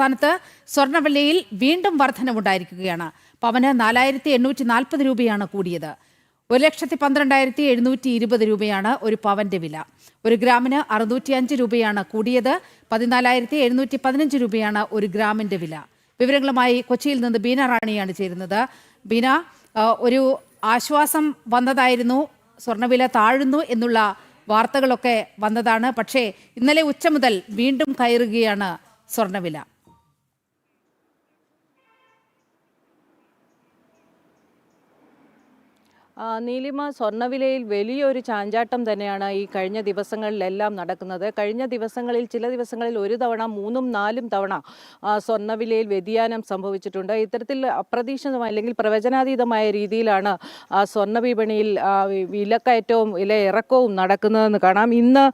സംസ്ഥാനത്ത് സ്വർണവിലയിൽ വീണ്ടും വർധനവുണ്ടായിരിക്കുകയാണ് പവന് നാലായിരത്തി എണ്ണൂറ്റി നാൽപ്പത് രൂപയാണ് കൂടിയത്. ഒരു ലക്ഷത്തി പന്ത്രണ്ടായിരത്തി എഴുന്നൂറ്റി ഇരുപത് രൂപയാണ് ഒരു പവന്റെ വില. ഒരു ഗ്രാമിന് അറുന്നൂറ്റി അഞ്ച് രൂപയാണ് കൂടിയത്. പതിനാലായിരത്തി എഴുന്നൂറ്റി പതിനഞ്ച് രൂപയാണ് ഒരു ഗ്രാമിന്റെ വില. വിവരങ്ങളുമായി കൊച്ചിയിൽ നിന്ന് ബീന റാണിയാണ് ചേരുന്നത്. ബീന ഒരു ആശ്വാസം വന്നതായിരുന്നു. സ്വർണവില താഴുന്നു എന്നുള്ള വാർത്തകളൊക്കെ വന്നതാണ്. പക്ഷേ ഇന്നലെ ഉച്ച മുതൽ വീണ്ടും കയറുകയാണ് സ്വർണവില നീലിമ സ്വർണവിലയിൽ വലിയൊരു ചാഞ്ചാട്ടം തന്നെയാണ് ഈ കഴിഞ്ഞ ദിവസങ്ങളിലെല്ലാം നടക്കുന്നത്. കഴിഞ്ഞ ദിവസങ്ങളിൽ ചില ദിവസങ്ങളിൽ ഒരു തവണ മൂന്നും നാലും തവണ സ്വർണവിലയിൽ വ്യതിയാനം സംഭവിച്ചിട്ടുണ്ട്. ഇത്തരത്തിൽ അപ്രതീക്ഷിതമായ അല്ലെങ്കിൽ പ്രവചനാതീതമായ രീതിയിലാണ് സ്വർണ വിപണിയിൽ വിലക്കയറ്റവും വില ഇറക്കവും നടക്കുന്നതെന്ന് കാണാം. ഇന്ന്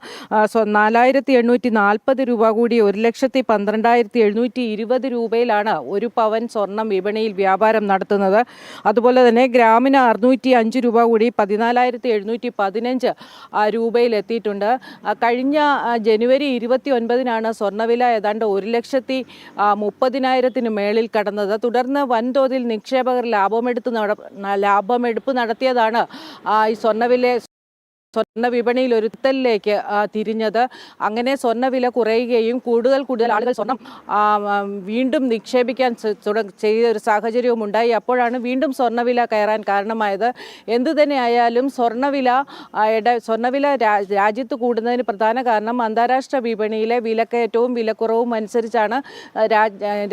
നാലായിരത്തി എണ്ണൂറ്റി നാൽപ്പത് രൂപ കൂടി ഒരു ലക്ഷത്തി പന്ത്രണ്ടായിരത്തി എഴുന്നൂറ്റി ഇരുപത് രൂപയിലാണ് ഒരു പവൻ സ്വർണം വിപണിയിൽ വ്യാപാരം നടത്തുന്നത്. അതുപോലെ തന്നെ ഗ്രാമിന് അറുന്നൂറ്റി അഞ്ച് രൂപ കൂടി പതിനാലായിരത്തി എഴുന്നൂറ്റി പതിനഞ്ച് രൂപയിലെത്തിയിട്ടുണ്ട്. കഴിഞ്ഞ ജനുവരി ഇരുപത്തി ഒൻപതിനാണ് സ്വർണവില ഏതാണ്ട് ഒരു ലക്ഷത്തി മുപ്പതിനായിരത്തിന് മേളിൽ കടന്നത്. തുടർന്ന് വൻതോതിൽ നിക്ഷേപകർ ലാഭമെടുത്ത് നട ലാഭമെടുപ്പ് നടത്തിയതാണ് ഈ സ്വർണവില സ്വർണ വിപണിയിൽ ഒരു കുത്തലിലേക്ക് ആ, തിരിഞ്ഞത്. അങ്ങനെ സ്വർണവില കുറയുകയും കൂടുതൽ കൂടുതൽ ആളുകൾ സ്വർണം വീണ്ടും നിക്ഷേപിക്കാൻ ചെയ്ത ഒരു സാഹചര്യവും ഉണ്ടായി. അപ്പോഴാണ് വീണ്ടും സ്വർണവില കയറാൻ കാരണമായത്. എന്തു തന്നെയായാലും സ്വർണവില സ്വർണവില രാജ്യത്ത് കൂടുന്നതിന് പ്രധാന കാരണം അന്താരാഷ്ട്ര വിപണിയിലെ വിലക്കയറ്റവും വിലക്കുറവും അനുസരിച്ചാണ്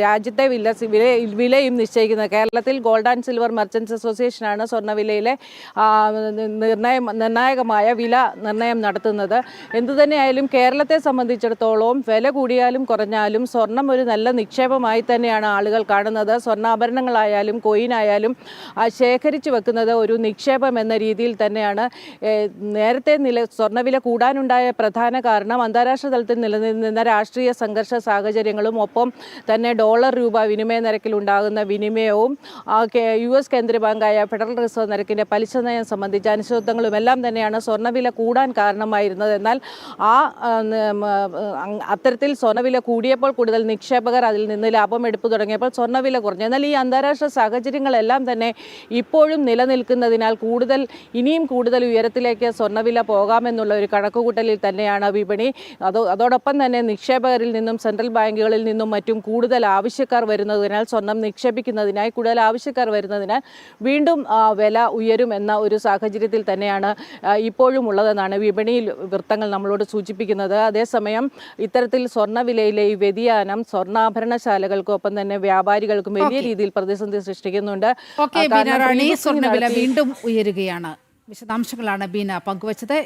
രാജ്യത്തെ വില വില വിലയും നിശ്ചയിക്കുന്നത്. കേരളത്തിൽ ഗോൾഡ് ആൻഡ് സിൽവർ മർച്ചൻസ് അസോസിയേഷനാണ് സ്വർണവിലയിലെ നിർണയം നിർണായകമായ വില നിർണയം നടത്തുന്നത്. എന്തുതന്നെയായാലും കേരളത്തെ സംബന്ധിച്ചിടത്തോളം വില കൂടിയാലും കുറഞ്ഞാലും സ്വർണം ഒരു നല്ല നിക്ഷേപമായി തന്നെയാണ് ആളുകൾ കാണുന്നത്. സ്വർണാഭരണങ്ങളായാലും കോയിനായാലും ശേഖരിച്ചു വെക്കുന്നത് ഒരു നിക്ഷേപം എന്ന രീതിയിൽ തന്നെയാണ്. നേരത്തെ നില സ്വർണവില കൂടാനുണ്ടായ പ്രധാന കാരണം അന്താരാഷ്ട്ര തലത്തിൽ നിലനിന്നിരുന്ന രാഷ്ട്രീയ സംഘർഷ സാഹചര്യങ്ങളും ഒപ്പം തന്നെ ഡോളർ രൂപ വിനിമയ നിരക്കിൽ ഉണ്ടാകുന്ന വിനിമയവും യു എസ് കേന്ദ്ര ബാങ്കായ ഫെഡറൽ റിസർവ് നിരക്കിന്റെ പലിശ നയം സംബന്ധിച്ച അനിശ്ചിതത്വങ്ങളും എല്ലാം തന്നെയാണ് സ്വർണവില കൂടാൻ കാരണമായിരുന്നത്. എന്നാൽ ആ അത്തരത്തിൽ സ്വർണവില കൂടിയപ്പോൾ കൂടുതൽ നിക്ഷേപകർ അതിൽ നിന്ന് ലാഭം എടുപ്പ് തുടങ്ങിയപ്പോൾ സ്വർണവില കുറഞ്ഞു. എന്നാൽ ഈ അന്താരാഷ്ട്ര സാഹചര്യങ്ങളെല്ലാം തന്നെ ഇപ്പോഴും നിലനിൽക്കുന്നതിനാൽ കൂടുതൽ ഇനിയും കൂടുതൽ ഉയരത്തിലേക്ക് സ്വർണവില പോകാമെന്നുള്ള ഒരു കണക്കുകൂട്ടലിൽ തന്നെയാണ് വിപണി. അതോ അതോടൊപ്പം തന്നെ നിക്ഷേപകരിൽ നിന്നും സെൻട്രൽ ബാങ്കുകളിൽ നിന്നും മറ്റും കൂടുതൽ ആവശ്യക്കാർ വരുന്നതിനാൽ സ്വർണം നിക്ഷേപിക്കുന്നതിനായി കൂടുതൽ ആവശ്യക്കാർ വരുന്നതിനാൽ വീണ്ടും വില ഉയരും എന്ന ഒരു സാഹചര്യത്തിൽ തന്നെയാണ് ആ, ഇപ്പോഴും ഉള്ളതെന്നാണ് വിപണിയിൽ വൃത്തങ്ങൾ നമ്മളോട് സൂചിപ്പിക്കുന്നത്. അതേസമയം ഇത്തരത്തിൽ സ്വർണവിലയിലെ ഈ വ്യതിയാനം സ്വർണാഭരണശാലകൾക്കും ഒപ്പം തന്നെ വ്യാപാരികൾക്കും വലിയ രീതിയിൽ പ്രതിസന്ധി സൃഷ്ടിക്കുന്നുണ്ട്. സ്വർണവില വീണ്ടും ഉയരുകയാണ്. വിശദാംശങ്ങളാണ് ബീന പങ്കുവച്ചത്.